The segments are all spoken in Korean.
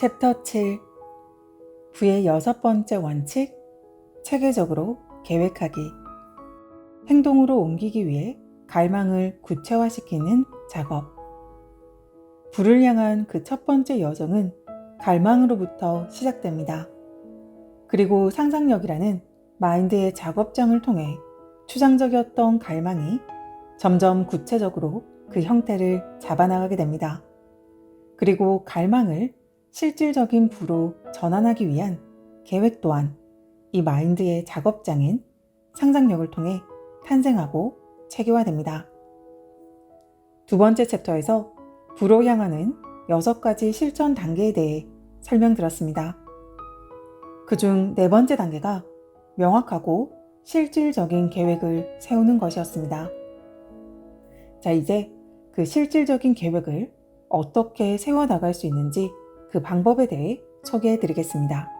챕터 7 부의 여섯 번째 원칙 체계적으로 계획하기 행동으로 옮기기 위해 갈망을 구체화시키는 작업 부를 향한 그 첫 번째 여정은 갈망으로부터 시작됩니다. 그리고 상상력이라는 마인드의 작업장을 통해 추상적이었던 갈망이 점점 구체적으로 그 형태를 잡아나가게 됩니다. 그리고 갈망을 실질적인 부로 전환하기 위한 계획 또한 이 마인드의 작업장인 상상력을 통해 탄생하고 체계화됩니다. 두 번째 챕터에서 부로 향하는 여섯 가지 실천 단계에 대해 설명드렸습니다. 그중 네 번째 단계가 명확하고 실질적인 계획을 세우는 것이었습니다. 자, 이제 그 실질적인 계획을 어떻게 세워나갈 수 있는지 그 방법에 대해 소개해 드리겠습니다.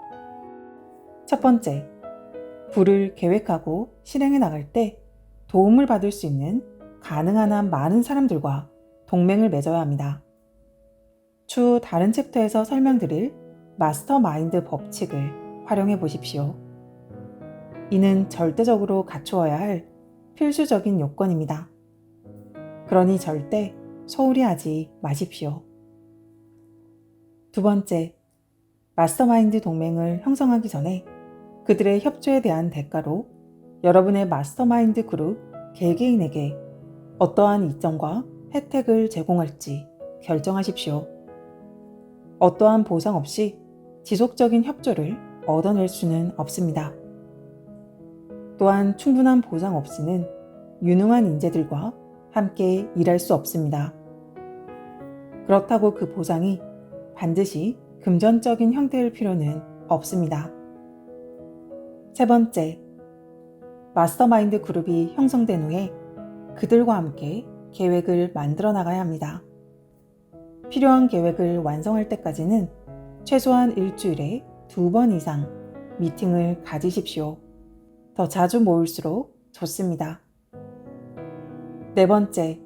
첫 번째, 부를 계획하고 실행해 나갈 때 도움을 받을 수 있는 가능한 한 많은 사람들과 동맹을 맺어야 합니다. 추후 다른 챕터에서 설명드릴 마스터 마인드 법칙을 활용해 보십시오. 이는 절대적으로 갖추어야 할 필수적인 요건입니다. 그러니 절대 소홀히 하지 마십시오. 두 번째, 마스터마인드 동맹을 형성하기 전에 그들의 협조에 대한 대가로 여러분의 마스터마인드 그룹 개개인에게 어떠한 이점과 혜택을 제공할지 결정하십시오. 어떠한 보상 없이 지속적인 협조를 얻어낼 수는 없습니다. 또한 충분한 보상 없이는 유능한 인재들과 함께 일할 수 없습니다. 그렇다고 그 보상이 반드시 금전적인 형태일 필요는 없습니다. 세 번째, 마스터마인드 그룹이 형성된 후에 그들과 함께 계획을 만들어 나가야 합니다. 필요한 계획을 완성할 때까지는 최소한 일주일에 두 번 이상 미팅을 가지십시오. 더 자주 모일수록 좋습니다. 네 번째,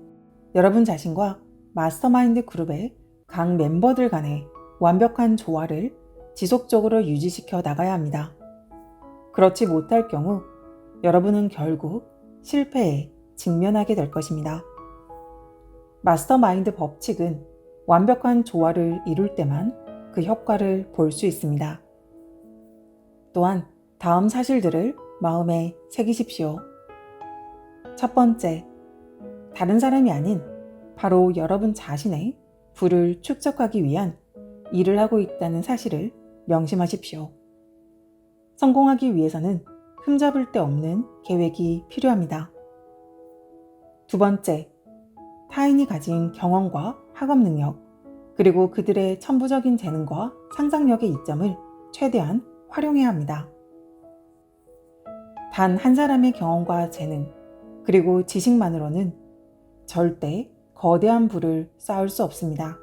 여러분 자신과 마스터마인드 그룹의 각 멤버들 간의 완벽한 조화를 지속적으로 유지시켜 나가야 합니다. 그렇지 못할 경우 여러분은 결국 실패에 직면하게 될 것입니다. 마스터 마인드 법칙은 완벽한 조화를 이룰 때만 그 효과를 볼 수 있습니다. 또한 다음 사실들을 마음에 새기십시오. 첫 번째, 다른 사람이 아닌 바로 여러분 자신의 부를 축적하기 위한 일을 하고 있다는 사실을 명심하십시오. 성공하기 위해서는 흠잡을 데 없는 계획이 필요합니다. 두 번째, 타인이 가진 경험과 학업 능력, 그리고 그들의 천부적인 재능과 상상력의 이점을 최대한 활용해야 합니다. 단 한 사람의 경험과 재능, 그리고 지식만으로는 절대 거대한 부를 쌓을 수 없습니다.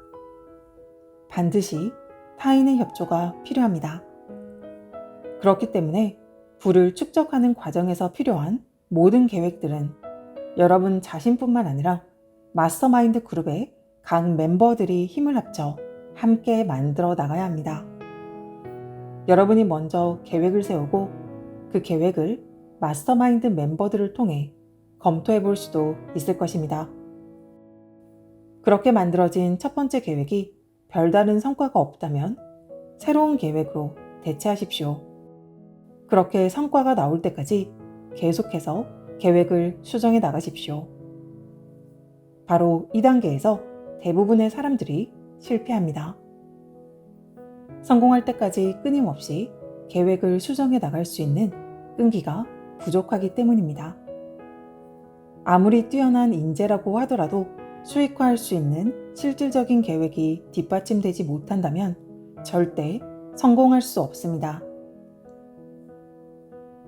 반드시 타인의 협조가 필요합니다. 그렇기 때문에 부를 축적하는 과정에서 필요한 모든 계획들은 여러분 자신뿐만 아니라 마스터마인드 그룹의 각 멤버들이 힘을 합쳐 함께 만들어 나가야 합니다. 여러분이 먼저 계획을 세우고 그 계획을 마스터마인드 멤버들을 통해 검토해 볼 수도 있을 것입니다. 그렇게 만들어진 첫 번째 계획이 별다른 성과가 없다면 새로운 계획으로 대체하십시오. 그렇게 성과가 나올 때까지 계속해서 계획을 수정해 나가십시오. 바로 이 단계에서 대부분의 사람들이 실패합니다. 성공할 때까지 끊임없이 계획을 수정해 나갈 수 있는 끈기가 부족하기 때문입니다. 아무리 뛰어난 인재라고 하더라도 수익화할 수 있는 실질적인 계획이 뒷받침되지 못한다면 절대 성공할 수 없습니다.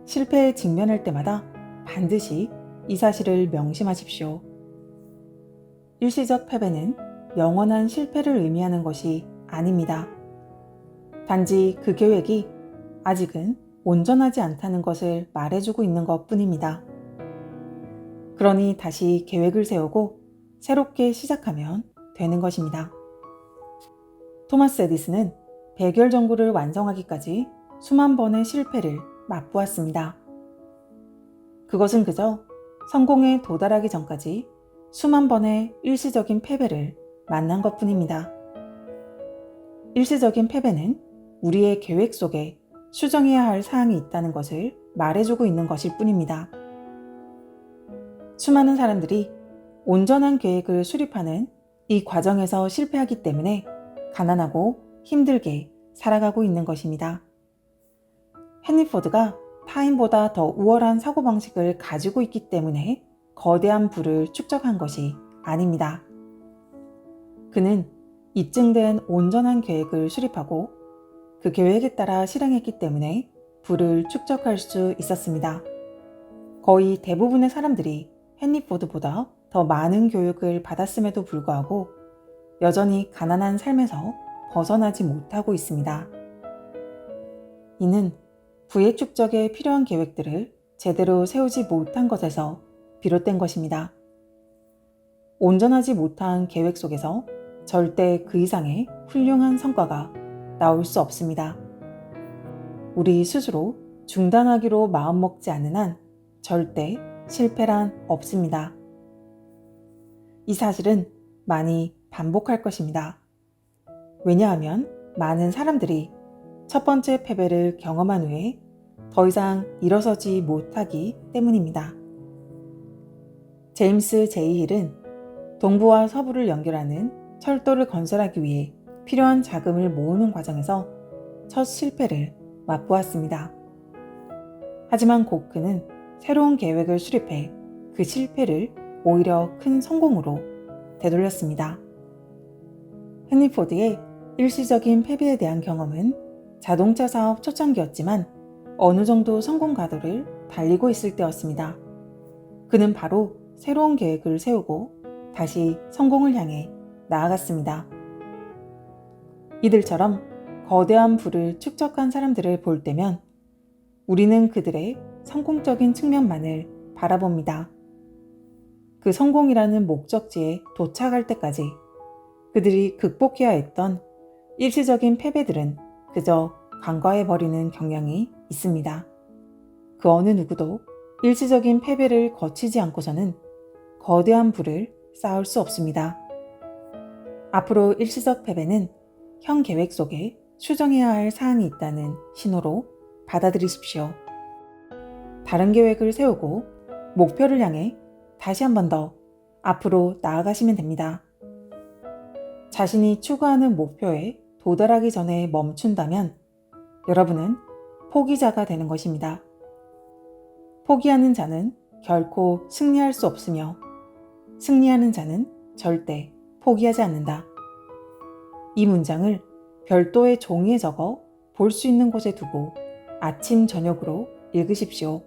실패에 직면할 때마다 반드시 이 사실을 명심하십시오. 일시적 패배는 영원한 실패를 의미하는 것이 아닙니다. 단지 그 계획이 아직은 온전하지 않다는 것을 말해주고 있는 것 뿐입니다. 그러니 다시 계획을 세우고 새롭게 시작하면 되는 것입니다. 토마스 에디슨은 백열 전구를 완성하기까지 수만 번의 실패를 맛보았습니다. 그것은 그저 성공에 도달하기 전까지 수만 번의 일시적인 패배를 만난 것 뿐입니다. 일시적인 패배는 우리의 계획 속에 수정해야 할 사항이 있다는 것을 말해주고 있는 것일 뿐입니다. 수많은 사람들이 온전한 계획을 수립하는 이 과정에서 실패하기 때문에 가난하고 힘들게 살아가고 있는 것입니다. 헨리 포드가 타인보다 더 우월한 사고방식을 가지고 있기 때문에 거대한 부를 축적한 것이 아닙니다. 그는 입증된 온전한 계획을 수립하고 그 계획에 따라 실행했기 때문에 부를 축적할 수 있었습니다. 거의 대부분의 사람들이 헨리 포드보다 더 많은 교육을 받았음에도 불구하고 여전히 가난한 삶에서 벗어나지 못하고 있습니다. 이는 부의 축적에 필요한 계획들을 제대로 세우지 못한 것에서 비롯된 것입니다. 온전하지 못한 계획 속에서 절대 그 이상의 훌륭한 성과가 나올 수 없습니다. 우리 스스로 중단하기로 마음먹지 않는 한 절대 실패란 없습니다. 이 사실은 많이 반복할 것입니다. 왜냐하면 많은 사람들이 첫 번째 패배를 경험한 후에 더 이상 일어서지 못하기 때문입니다. 제임스 제이 힐은 동부와 서부를 연결하는 철도를 건설하기 위해 필요한 자금을 모으는 과정에서 첫 실패를 맛보았습니다. 하지만 곧 그는 새로운 계획을 수립해 그 실패를 오히려 큰 성공으로 되돌렸습니다. 헨리 포드의 일시적인 패배에 대한 경험은 자동차 사업 초창기였지만 어느 정도 성공 가도를 달리고 있을 때였습니다. 그는 바로 새로운 계획을 세우고 다시 성공을 향해 나아갔습니다. 이들처럼 거대한 부를 축적한 사람들을 볼 때면 우리는 그들의 성공적인 측면만을 바라봅니다. 그 성공이라는 목적지에 도착할 때까지 그들이 극복해야 했던 일시적인 패배들은 그저 간과해버리는 경향이 있습니다. 그 어느 누구도 일시적인 패배를 거치지 않고서는 거대한 부를 쌓을 수 없습니다. 앞으로 일시적 패배는 현 계획 속에 수정해야 할 사항이 있다는 신호로 받아들이십시오. 다른 계획을 세우고 목표를 향해 다시 한 번 더 앞으로 나아가시면 됩니다. 자신이 추구하는 목표에 도달하기 전에 멈춘다면 여러분은 포기자가 되는 것입니다. 포기하는 자는 결코 승리할 수 없으며 승리하는 자는 절대 포기하지 않는다. 이 문장을 별도의 종이에 적어 볼 수 있는 곳에 두고 아침, 저녁으로 읽으십시오.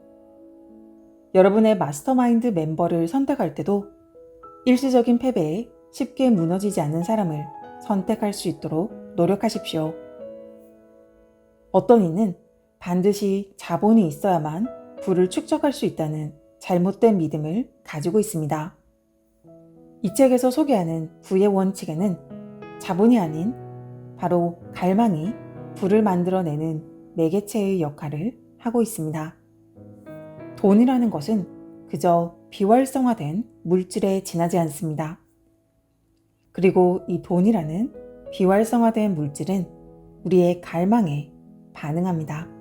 여러분의 마스터마인드 멤버를 선택할 때도 일시적인 패배에 쉽게 무너지지 않는 사람을 선택할 수 있도록 노력하십시오. 어떤 이는 반드시 자본이 있어야만 부를 축적할 수 있다는 잘못된 믿음을 가지고 있습니다. 이 책에서 소개하는 부의 원칙에는 자본이 아닌 바로 갈망이 부를 만들어내는 매개체의 역할을 하고 있습니다. 돈이라는 것은 그저 비활성화된 물질에 지나지 않습니다. 그리고 이 돈이라는 비활성화된 물질은 우리의 갈망에 반응합니다.